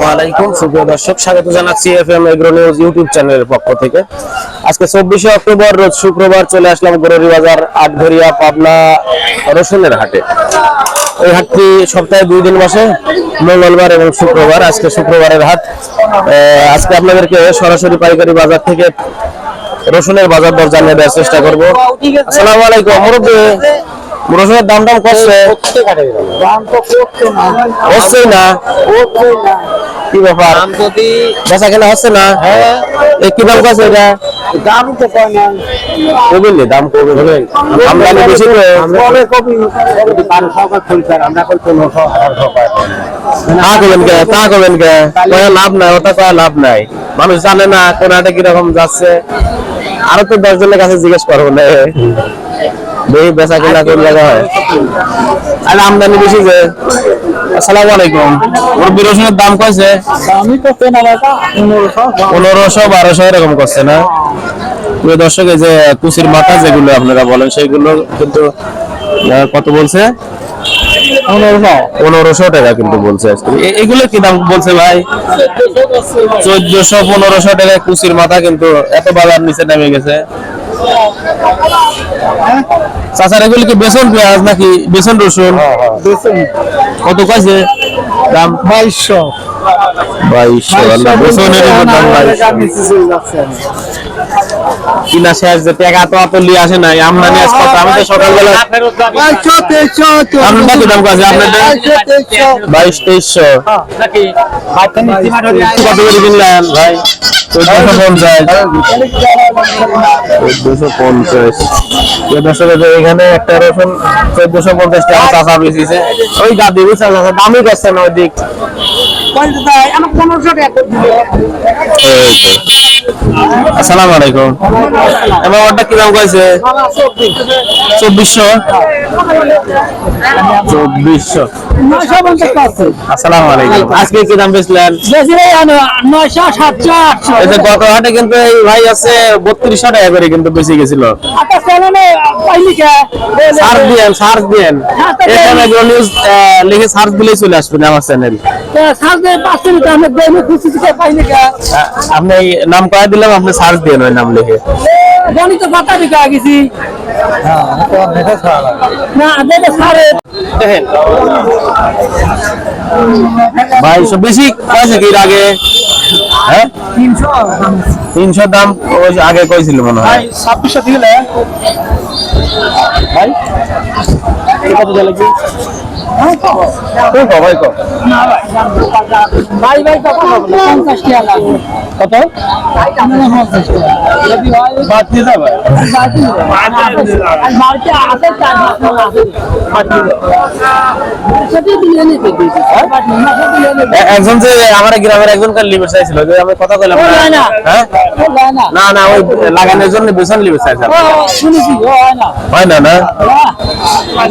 আসসালামু আলাইকুম সুপ্রিয় দর্শক স্বাগত জানাচ্ছি এফএম এগ্রো নিউজ ইউটিউব চ্যানেলের পক্ষ থেকে। আজকে চব্বিশে অক্টোবর রোজ শুক্রবার চলে আসলাম গরুরি বাজার আটঘরিয়া পাবনা রসুনের হাটে। এই হাটটি সপ্তাহে দুই দিন বসে মঙ্গলবার এবং শুক্রবার। আজকে শুক্রবারের হাট। আজকে আপনাদেরকে সরাসরি পাইকারি বাজার থেকে রসুনের বাজার দর জানিয়ে দেওয়ার চেষ্টা করব। আসসালামু আলাইকুম মুরব্বী। রসুনের দাম দাম করছে হচ্ছেই না। কি ব্যাপার? বেচা কেনা হচ্ছে না? এ কি দাম কাছে এটা? কবিল নি, দাম কবিল আমদানি বেশি তো। তা করবেন কে? তা কে? কয়ে লাভ নাই ওটা কয়ে লাভ নাই। মানুষ জানে না কোন হাটে কীরকম যাচ্ছে। আরও তো দশ জনের কাছে জিজ্ঞেস করব না। বেশি বেচা কেনা করে লাগা হয়। আর আমদানি বেশি যে। আসসালামু আলাইকুম। ওর বিরোশনের দাম কয়েছে পনেরোশো বারোশো এরকম করছে না? প্রিয় দর্শক এই যে কুচির মাথা যেগুলো আপনারা বলেন সেইগুলো কিন্তু কত বলছে? পনেরোশো। টাকা কিন্তু বলছে এগুলো কি দাম বলছে ভাই? চোদ্দশো পনেরোশো টাকা কুচির মাথা কিন্তু এত বাজার নিচে নেমে গেছে। চাচার এগুলো কি বেসন পেঁয়াজ নাকি বেসন রসুন? কত কয়েছে দাম? বাইশশো। বাইশশো বেসনের দাম কিনা শেষ যে টাকা তো অত লিয়ে আসে নাই কত? আমি তো সকালবেলা বাইশশো তেইশশো আপনার কত দাম কাছে আপনাদের বাইশ তেইশশো। কত করে কিনলেন ভাই? চোদ্দশো পঞ্চাশ। চোদ্দশো এখানে একটা রসুন চোদ্দশো পঞ্চাশ টাকা চাষা বেশিছে ওই গাদি বুঝছে দামই না ওই দিক। আমার পনেরোশো টাকা। আসসালামু আলাইকুম। এবার ওটা কি দাম কয়েছে চব্বিশশো। চব্বিশশো। নয়শো পঞ্চাশ আছে আসসালামু আলাইকুম। আজকে কি দাম বেচলেন? বেশি নেই আনো নয়শো সাতশো আটশো। গত হাটে কিন্তু এই ভাই আছে বত্রিশশো টাকা করে কিন্তু বেশি গেছিল। আচ্ছা সার্চ দিয়েন সার্চ দিয়েন। এখানে নিউজ লিখে সার্চ দিলেই চলে আসবেন আমার চ্যানেল দেয় আপনি নাম কয়ে দিলাম আপনি সার্চ দিয়েন ওই নাম লিখে। গণিত পাতা দিকে গেছি ভাই বেশি কয়েছে কি আগে? হ্যাঁ? তিনশো। দাম ওই আগে কইছিল মনে হয়। ছাব্বিশশো দিলে। ভাই? কত দিলে ভাই পঞ্চাশ ভাই ভাই কত? হয় একজন যে আমার গ্রামের একজন কার লিমিট চাইছিল যে আমি কথা কইলাম না। হ্যাঁ না। ওই লাগানোর জন্য বেসন লিমিট চাইছে ও শুনেছি ও হয় না। না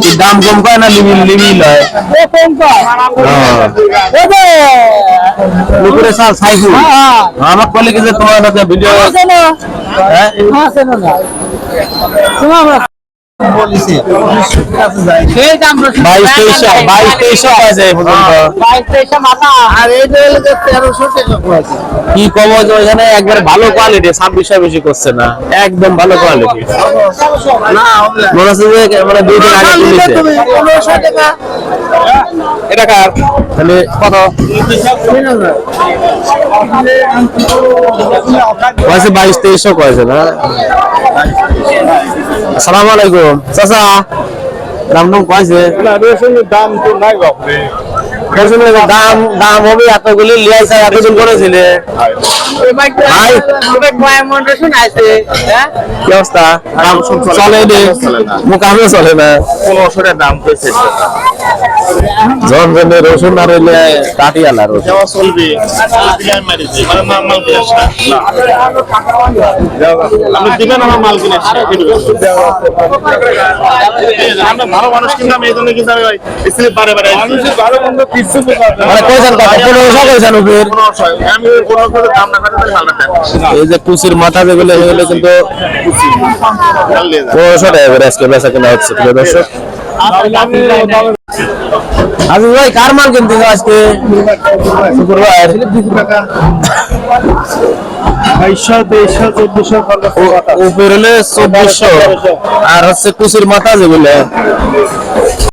কি দাম কম কয় না লিমি লিমি লয় কম কয়। দুপুরে সাল হ্যাঁ আমার কলে কি যে তোমার কাছে ভিডিও হ্যাঁ না? তোমার কি কম যে একবার ভালো কোয়ালিটি ছাব্বিশশো বেশি করছে না। একদম ভালো কোয়ালিটি মনে হচ্ছে যে মানে দুই দিন আগে তুলেছে পনেরোশো টাকা। এটা কার? তাহলে কত? বাইশ তেইশশো কয়েছে না? আসসালামু আলাইকুম। চাচা দাম কয়েছে দাম তো নাই বাপরে। রসুনের দাম দাম হবে এতগুলি লিয়াই চাই এতদিন করেছিলে। ভাই। কি অবস্থা? দাম চলে নে। মোকামে চলে না। দাম পেয়েছে জন জনে রসুন আর হইলে কাটি আলা রসুন চলবে। মানে মাল মাল কিনে আসে আপনি দিবেন আমার মাল কিনে আসে আমরা ভালো মানুষ কিনলাম এই জন্য কিন্তু আমি স্লিপ বারে বারে ভালো মন্দ কিছু মানে কইছেন কত পনেরোশো কইছেন উপর এই যে কুচির মাথা যেগুলো, এগুলো কিন্তু পনেরোশো টাকা করে আজকে বেচা কেনা হচ্ছে, প্রিয় দর্শক। আজকে ভাই, কার মাল কিনতেছো আজকে? শুক্রবার আর হচ্ছে কুচির মাথা যেগুলো।